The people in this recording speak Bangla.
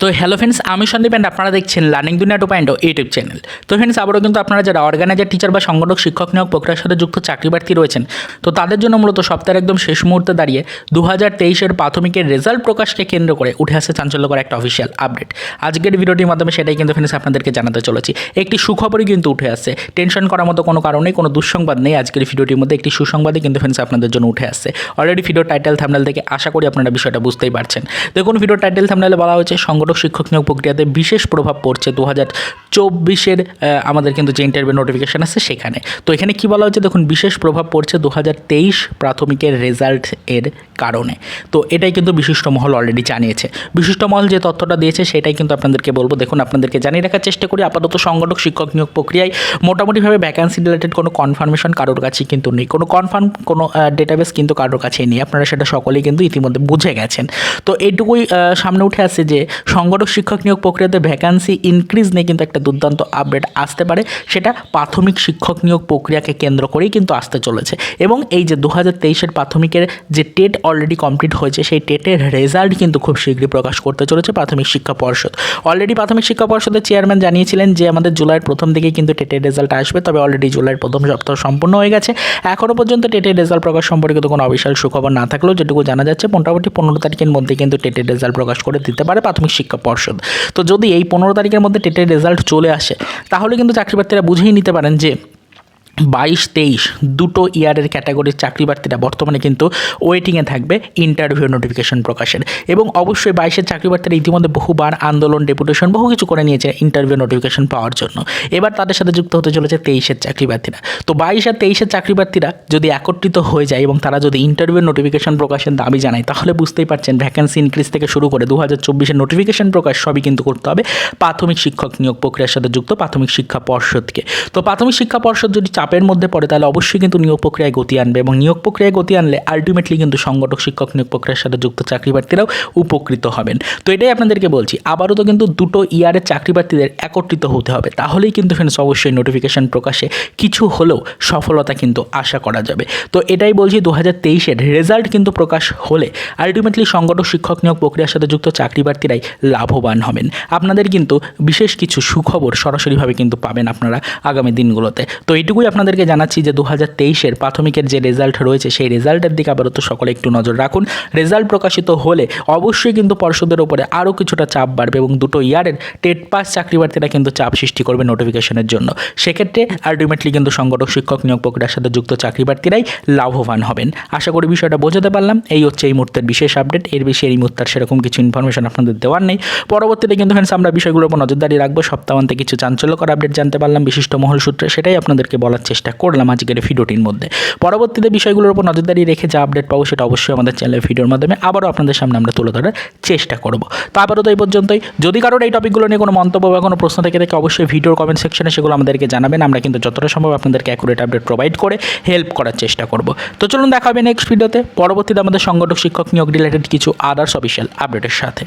তো হ্যালো ফ্রেন্ডস আমি সন্দীপ অ্যান্ড আপনারা দেখছেন learning Duniya two point YouTube channel তো ফ্রেন্ডস আবারও কিন্তু আপনারা যারা অর্গানাইজার টিচার বা সংগঠক, শিক্ষক নিয়োগ প্রক্রিয়ার সাথে যুক্ত চাকরি প্রার্থী রয়েছেন, তো তাদের জন্য মূলত সপ্তাহের একদম শেষ মুহূর্তে দাঁড়িয়ে দু হাজার তেইশের প্রাথমিকের রেজাল্ট প্রকাশকে কেন্দ্র করে উঠে আসে চাঞ্চল্যকর একটা অফিসিয়াল আপডেট আজকের ভিডিওটির মাধ্যমে সেটাই কিন্তু ফ্রেন্ডস আপনাদেরকে জানাতে চলেছি। একটি সুখবরই কিন্তু উঠে আসছে। টেনশন করার মতো কোনো কারণেই কোনো দুঃসংবাদ নেই আজকের ভিডিওটির মধ্যে। একটি সুসংবাদই কিন্তু ফ্রেন্ডস আপনাদের জন্য উঠে আসছে। অলরেডি ভিডিও টাইটেল থামনেল থেকে আশা করি আপনারা বিষয়টা বুঝতেই পারছেন। দেখুন ভিডিও টাইটেল থামনেলে বলা হয়েছে শিক্ষক নিয়োগ প্রক্রিয়াতে বিশেষ প্রভাব পড়ছে দু হাজার চব্বিশের আমাদের কিন্তু যে ইন্টারভিউ নোটিফিকেশান আছে সেখানে। তো এখানে কি বলা হচ্ছে দেখুন, বিশেষ প্রভাব পড়ছে দু হাজার তেইশ প্রাথমিকের রেজাল্ট এর কারণে। তো এটাই কিন্তু বিশিষ্ট মহল অলরেডি জানিয়েছে। বিশিষ্ট মহল যে তথ্যটা দিয়েছে সেটাই কিন্তু আপনাদেরকে বলব। দেখুন, আপনাদেরকে জানিয়ে রাখার চেষ্টা করি, আপাতত সংগঠক, শিক্ষক নিয়োগ প্রক্রিয়ায় মোটামুটিভাবে ভ্যাকান্সি রিলেটেড কোনো কনফার্মেশন কারোর কাছেই কিন্তু নেই। কোনো কনফার্ম কোনো ডেটাবেস কিন্তু কারোর কাছেই নেই। আপনারা সেটা সকলেই কিন্তু ইতিমধ্যে বুঝে গেছেন। তো এইটুকুই সামনে উঠে আসছে যে সংগঠক, শিক্ষক নিয়োগ প্রক্রিয়াতে ভ্যাকান্সি ইনক্রিজ নিয়ে কিন্তু একটা দুর্দান্ত আপডেট আসতে পারে, সেটা প্রাথমিক শিক্ষক নিয়োগ প্রক্রিয়াকে কেন্দ্র করেই কিন্তু আসতে চলেছে। এবং এই যে দু হাজার তেইশের প্রাথমিকের যে টেট অলরেডি কমপ্লিট হয়েছে, সেই টেটের রেজাল্ট কিন্তু খুব শীঘ্রই প্রকাশ করতে চলেছে প্রাথমিক শিক্ষা পর্ষদ। অলরেডি প্রাথমিক শিক্ষা পর্ষদের চেয়ারম্যান জানিয়েছিলেন যে আমাদের জুলাইয়ের প্রথম দিকে কিন্তু টেটের রেজাল্ট আসবে, তবে অলরেডি জুলাইয়ের প্রথম সপ্তাহ সম্পূর্ণ হয়ে গেছে। এখনও পর্যন্ত টেটের রেজাল্ট প্রকাশ সম্পর্কিত কোনো অবিশাল সুখবর না থাকলেও যেটুকু জানা যাচ্ছে, মোটামুটি পনেরো তারিখের মধ্যে কিন্তু টেটের রেজাল্ট প্রকাশ করে দিতে পারে প্রাথমিক শিক্ষা পর্ষদ। তো যদি এই পনেরো তারিখের মধ্যে টেটের রেজাল্ট চলে আসে। তাহলে কিন্তু চাকরি প্রার্থীরা বুঝেই নিতে পারেন যে বাইশ তেইশ দুটো ইয়ারের ক্যাটাগরির চাকরি প্রার্থীরা বর্তমানে কিন্তু ওয়েটিংয়ে থাকবে ইন্টারভিউ নোটিফিকেশন প্রকাশের। এবং অবশ্যই বাইশের চাকরি প্রার্থীরা ইতিমধ্যে বহুবার আন্দোলন ডেপুটেশন বহু কিছু করে নিয়েছে ইন্টারভিউ নোটিফিকেশন পাওয়ার জন্য। এবার তাদের সাথে যুক্ত হতে চলেছে তেইশের চাকরি প্রার্থীরা। তো বাইশ আর তেইশের চাকরি প্রার্থীরা যদি একত্রিত হয়ে যায় এবং তারা যদি ইন্টারভিউ নোটিফিকেশন প্রকাশের দাবি জানায়, তাহলে বুঝতেই পারছেন ভ্যাকেন্সি ইনক্রিজ থেকে শুরু করে দু হাজার চব্বিশের নোটিফিকেশন প্রকাশ সবই কিন্তু করতে হবে প্রাথমিক শিক্ষক নিয়োগ প্রক্রিয়ার সাথে যুক্ত প্রাথমিক শিক্ষা পর্ষদকে। তো প্রাথমিক শিক্ষা পর্ষদ যদি চাপের মধ্যে পড়ে, তাহলে অবশ্যই কিন্তু নিয়োগ প্রক্রিয়ায় গতি আনবে এবং নিয়োগ প্রক্রিয়ায় গতি আনলে আলটিমেটলি কিন্তু সংগঠক, শিক্ষক নিয়োগ প্রক্রিয়ার সাথে যুক্ত চাকরি প্রার্থীরাও উপকৃত হবেন। তো এটাই আপনাদেরকে বলছি, আবারও তো কিন্তু দুটো ইয়ারের চাকরি প্রার্থীদের একত্রিত হতে হবে, তাহলেই কিন্তু ফ্রেন্ডস অবশ্যই নোটিফিকেশন প্রকাশে কিছু হলেও সফলতা কিন্তু আশা করা যাবে। তো এটাই বলছি দু হাজার তেইশের রেজাল্ট কিন্তু প্রকাশ হলে আলটিমেটলি সংগঠক, শিক্ষক নিয়োগ প্রক্রিয়ার সাথে যুক্ত চাকরি প্রার্থীরাই লাভবান হবেন। আপনাদের কিন্তু বিশেষ কিছু সুখবর সরাসরিভাবে কিন্তু পাবেন আপনারা আগামী দিনগুলোতে। তো এইটুকুই আপনাদেরকে জানাচ্ছি যে দু হাজার তেইশের প্রাথমিকের যে রেজাল্ট রয়েছে, সেই রেজাল্টের দিকে আবারও তো সকলে একটু নজর রাখুন। রেজাল্ট প্রকাশিত হলে অবশ্যই কিন্তু পর্ষদের উপরে আরও কিছুটা চাপ বাড়বে এবং দুটো ইয়ারের টেট পাস চাকরি প্রার্থীরা কিন্তু চাপ সৃষ্টি করবে নোটিফিকেশনের জন্য। সেক্ষেত্রে আলটিমেটলি কিন্তু সংগঠক, শিক্ষক নিয়োগ প্রক্রিয়ার সাথে যুক্ত চাকরি প্রার্থীরাই লাভবান হবেন। আশা করি বিষয়টা বোঝাতে পারলাম। এই হচ্ছে এই মুহূর্তের বিশেষ আপডেট। এর বেশি এই মুহূর্তের সেরকম কিছু ইনফরমেশন আপনাদের দেওয়ার নেই। পরবর্তীতে কিন্তু ফ্রেন্ডস আমরা বিষয়গুলোর উপর নজরদারি রাখব। সপ্তাহান্তে কিছু চাঞ্চল্যকর আপডেট জানতে পারলাম। বিশিষ্ট মহল সূত্রে সেটাই আপনাদেরকে বলার চেষ্টা করলাম আজকের ভিডিওটির মধ্যে। পরবর্তীতে বিষয়গুলোর উপর নজরদারি রেখে যা আপডেট পাবো সেটা অবশ্যই আমাদের চ্যানেলের ভিডিওর মাধ্যমে আবারও আপনাদের সামনে আমরা তুলে ধরার চেষ্টা করব। তো আপাতত এই পর্যন্তই। যদি কারোর এই টপিকগুলো নিয়ে কোনো মন্তব্য বা কোনো প্রশ্ন থেকে থাকে, অবশ্যই ভিডিওর কমেন্ট সেকশনে সেগুলো আমাদেরকে জানাবেন। আমরা কিন্তু যতটা সম্ভব আপনাদেরকে অ্যাকুরেট আপডেট প্রোভাইড করে হেল্প করার চেষ্টা করব। তো চলুন দেখা হবে নেক্সট ভিডিওতে পরবর্তীতে আমাদের সংগঠক শিক্ষক নিয়োগ রিলেটেড কিছু আদার্স অফিসিয়াল আপডেটের সাথে।